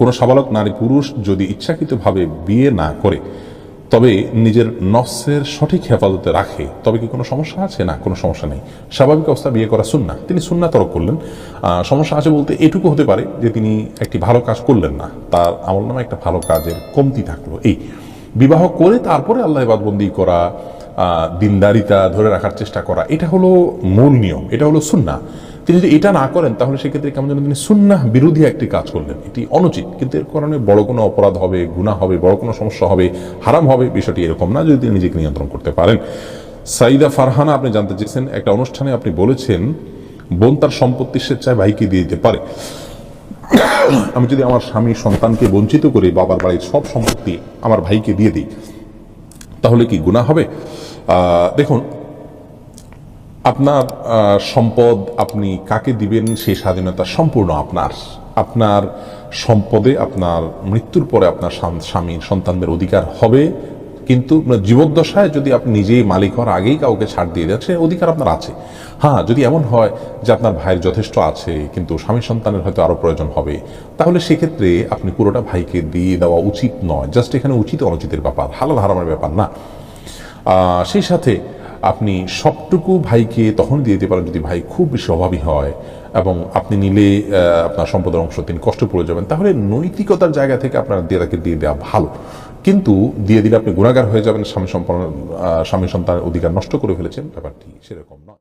কোনো সাবালক, নারী, পুরুষ যদি ইচ্ছাকৃতভাবে বিয়ে না করে, তবে নিজের নফসের সঠিক হেফাজতে রাখে, তবে কি কোনো সমস্যা আছে? না, কোনো সমস্যা নেই। স্বাভাবিক অবস্থা বিয়ে করা সুন্না তিনি সুন্না তরক করলেন। সমস্যা আছে বলতে এটুকু হতে পারে যে তিনি একটি ভালো কাজ করলেন না। তার আমল নামে একটা ভালো কাজের কমতি থাকল। এই বিবাহ করে তারপরে আল্লাহ বাদবন্দি করা দিনদারিতা ধরে রাখার চেষ্টা করা, এটা হলো মূল নিয়ম, এটা হলো সুন্না তিনি যদি এটা না করেন, তাহলে সেক্ষেত্রে কেমন যেন তিনি সুন্না বিরোধী একটি কাজ করলেন। এটি অনুচিত। কিন্তু এর কারণে বড় কোনো অপরাধ হবে গুণা হবে, বড় কোনো সমস্যা হবে, হারাম হবে, বিষয়টি এরকম না যদি তিনি নিজেকে নিয়ন্ত্রণ করতে পারেন। সাইদা ফারহানা, আপনি জানতে চেয়েছেন, একটা অনুষ্ঠানে আপনি বলেছেন, বোন তার সম্পত্তি স্বেচ্ছায় ভাইকে দিয়ে দিতে পারে। আমি যদি আমার স্বামী সন্তানকে বঞ্চিত করে বাবার বাড়ির সব সম্পত্তি আমার ভাইকে দিয়ে দিই, তাহলে কি গুণা হবে? দেখুন আপনার সম্পদ আপনি কাকে দিবেন সেই স্বাধীনতা সম্পূর্ণ আপনার। আপনার সম্পদে আপনার মৃত্যুর পরে আপনার স্বামী, সন্তানদের অধিকার হবে। কিন্তু জীবদ্দশায় যদি আপনি নিজেই মালিক হওয়ার আগেই কাউকে ছাড় দিয়ে সে অধিকার আপনার আছে। হ্যাঁ যদি এমন হয় যে আপনার ভাইয়ের যথেষ্ট আছে, কিন্তু স্বামী সন্তানের হয়তো আরও প্রয়োজন হবে, তাহলে সেক্ষেত্রে আপনি পুরোটা ভাইকে দিয়ে দেওয়া উচিত নয়। জাস্ট এখানে উচিত অনুচিতের ব্যাপার, হালাল হারামের ব্যাপার না। সেই সাথে আপনি সবটুকু ভাইকে তখন দিয়ে দিতে পারেন যদি ভাই খুব বেশি অভাবী হয় এবং আপনি নিলে আপনার সম্পদের অংশ তিনি কষ্ট পড়ে যাবেন, তাহলে নৈতিকতার জায়গা থেকে আপনার দিয়ে তাকে দিয়ে দেওয়া ভালো। কিন্তু দিয়ে দিলে আপনি গুণাগার হয়ে যাবেন, স্বামী সম্পন্ন স্বামী সন্তানের অধিকার নষ্ট করে ফেলেছেন, ব্যাপারটি সেরকম নয়।